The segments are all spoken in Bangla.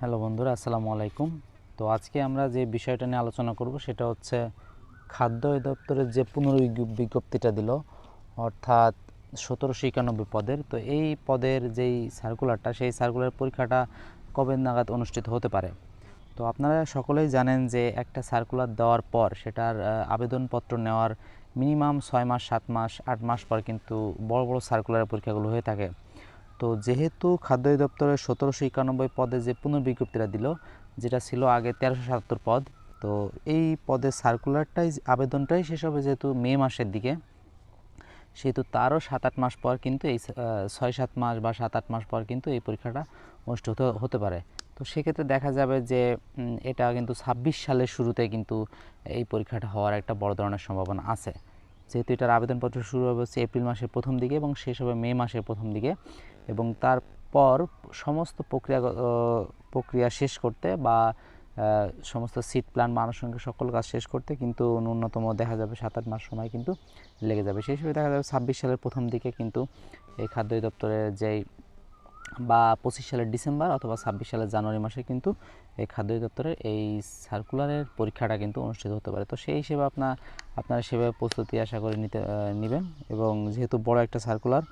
হ্যালো বন্ধুরা, আসসালামু আলাইকুম। তো আজকে আমরা যে বিষয়টা নিয়ে আলোচনা করব সেটা হচ্ছে খাদ্য অধিদপ্তরের যে বিজ্ঞপ্তিটা দিল, অর্থাৎ সতেরোশো একানব্বই পদের। তো এই পদের যেই সার্কুলারটা সেই সার্কুলার পরীক্ষাটা কবে নাগাদ অনুষ্ঠিত হতে পারে? তো আপনারা সকলেই জানেন যে একটা সার্কুলার দেওয়ার পর সেটার আবেদনপত্র নেওয়ার মিনিমাম ছয় মাস, সাত মাস, আট মাস পর কিন্তু বড় বড় সার্কুলারের পরীক্ষাগুলো হয়ে থাকে। তো যেহেতু খাদ্য অধিদপ্তরের সতেরোশো একানব্বই পদে যে পুনর্বিজ্ঞপ্তিটা দিল, যেটা ছিল আগে তেরোশো সাতাত্তর পদ, তো এই পদের সার্কুলারটাই আবেদনটাই শেষ হবে যেহেতু মে মাসের দিকে। সেহেতু তারও সাত আট মাস পর কিন্তু এই ছয় সাত মাস বা সাত আট মাস পর কিন্তু এই পরীক্ষাটা অনুষ্ঠিত হতে- পারে। তো সেক্ষেত্রে দেখা যাবে যে এটা কিন্তু ছাব্বিশ সালের শুরুতে কিন্তু এই পরীক্ষাটা হওয়ার একটা বড় ধরনের সম্ভাবনা আছে। যেহেতু এটার আবেদনপত্র শুরু হবে হচ্ছে এপ্রিল মাসের প্রথম দিকে এবং শেষ হবে মে মাসের প্রথম দিকে। এবং তারপর সমস্ত প্রক্রিয়া প্রক্রিয়া শেষ করতে বা সমস্ত সিট প্ল্যান আনুষঙ্গিক সকল কাজ শেষ করতে কিন্তু ন্যূনতম দেখা যাবে সাত আট মাস সময় কিন্তু লেগে যাবে। সেই হিসেবে দেখা যাবে ছাব্বিশ সালের প্রথম দিকে কিন্তু এই খাদ্য দপ্তরের যেই বা পঁচিশ সালের ডিসেম্বর অথবা ছাব্বিশ সালের জানুয়ারি মাসে কিন্তু এই খাদ্য দপ্তরের এই সার্কুলারের পরীক্ষাটা কিন্তু অনুষ্ঠিত হতে পারে। তো সেই হিসেবে আপনার আপনারা সেভাবে প্রস্তুতি আশা করে নিতে নেবেন এবং যেহেতু বড় একটা সার্কুলার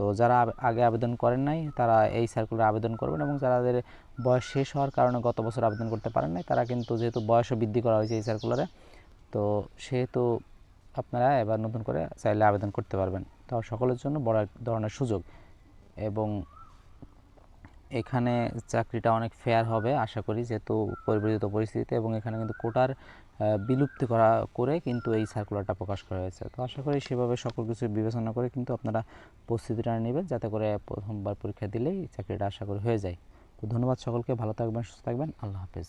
তো যারা আগে আবেদন করেন নাই, তারা এই সার্কুলার আবেদন করবেন এবং যাদের বয়স শেষ হওয়ার কারণে গত বছর আবেদন করতে পারেন নাই, তারা কিন্তু যেহেতু বয়সও বৃদ্ধি করা হয়েছে এই সার্কুলারে তো সেহেতু আপনারা এবার নতুন করে চাইলে আবেদন করতে পারবেন। তাও সকলের জন্য বড় এক ধরনের সুযোগ এবং এখানে চাকরিটা অনেক ফেয়ার হবে, আশা করি, যেহেতু পরিবর্তিত পরিস্থিতিতে এবং এখানে কিন্তু কোটার বিলুপ্তি করা, করে কিন্তু এই সার্কুলারটা প্রকাশ করা হয়েছে। তো আশা করি সেভাবে সকল কিছু বিবেচনা করে কিন্তু আপনারা প্রস্তুতিটা নেবেন, যাতে করে প্রথমবার পরীক্ষা দিলেই চাকরিটা আশা করি হয়ে যায়। তো ধন্যবাদ সকলকে, ভালো থাকবেন, সুস্থ থাকবেন, আল্লাহ হাফেজ।